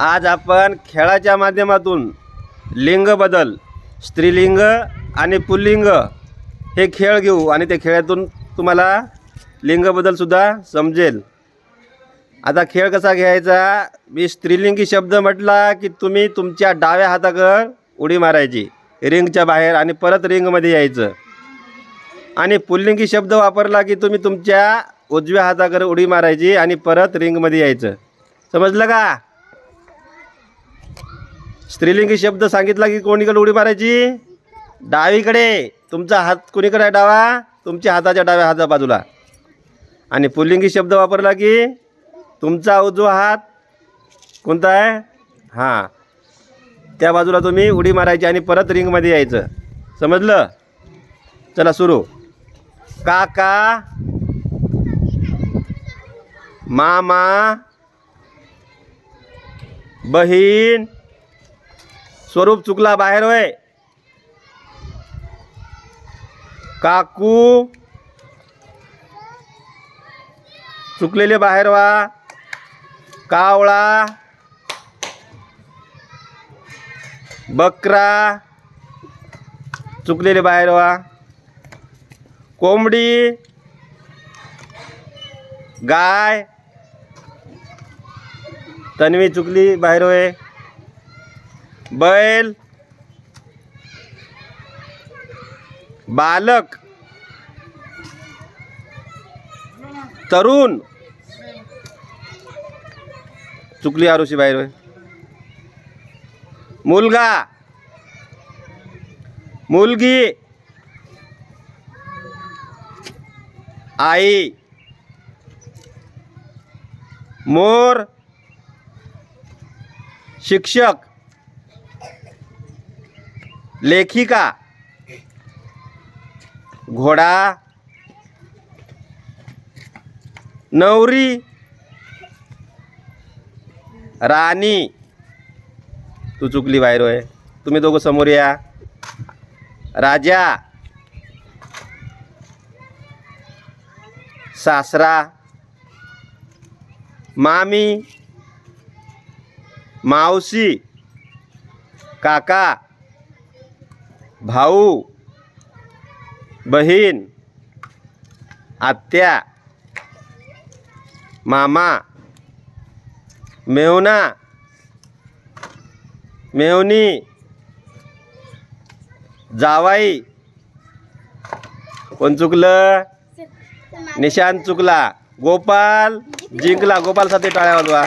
आज आपण खेळाच्या माध्यमातून लिंग बदल स्त्रीलिंग आणि पुल्लिंग हे खेळ घेऊ आणि त्या खेळातून तुम्हाला लिंग बदलसुद्धा समजेल. आता खेळ कसा घ्यायचा? मी स्त्रीलिंगी शब्द म्हटला की तुम्ही तुमच्या डाव्या हाताकर उडी मारायची रिंगच्या बाहेर आणि परत रिंगमध्ये यायचं. आणि पुल्लिंगी शब्द वापरला की तुम्ही तुमच्या उजव्या हाताकडे उडी मारायची आणि परत रिंगमध्ये यायचं. समजलं का? स्त्रीलिंगी शब्द सांगितला की कोणीकडे उडी मारायची? डावीकडे. तुमचा हात कोणीकडे आहे डावा? तुमच्या हाताच्या डाव्या हाता बाजूला. आणि पुल्लिंगी शब्द वापरला की तुमचा उजवा हात कोणता आहे? हां. त्या बाजूला तुम्ही उडी मारायची आणि परत रिंगमध्ये यायचं. समजलं? चला सुरू. काका. मामा. बहीण. स्वरूप चुकला बाहेर होय. काकू. चुकलेले बाहेर वा कावळा. बकरा. चुकलेले बाहेर वा कोंबडी. गाय. तन्वी चुकली बाहेर होय. बैल. बालक. तरुण. चुकली आरुषी बाहेर मुलगा. मुलगी. आई. मोर. शिक्षक. लेखिका। घोडा। नवरी। राणी। तू चुकली बाहेर आहे तुम्ही दोघं समोर या. राजा। सासरा। मामी। मावशी। काका। भाऊ बहीण आत्या मामा मेवना मेवनी जावाई कोण चुकलं? निशांत चुकला. गोपाल जिंकला. गोपालसाठी टाळ्या वाजवा.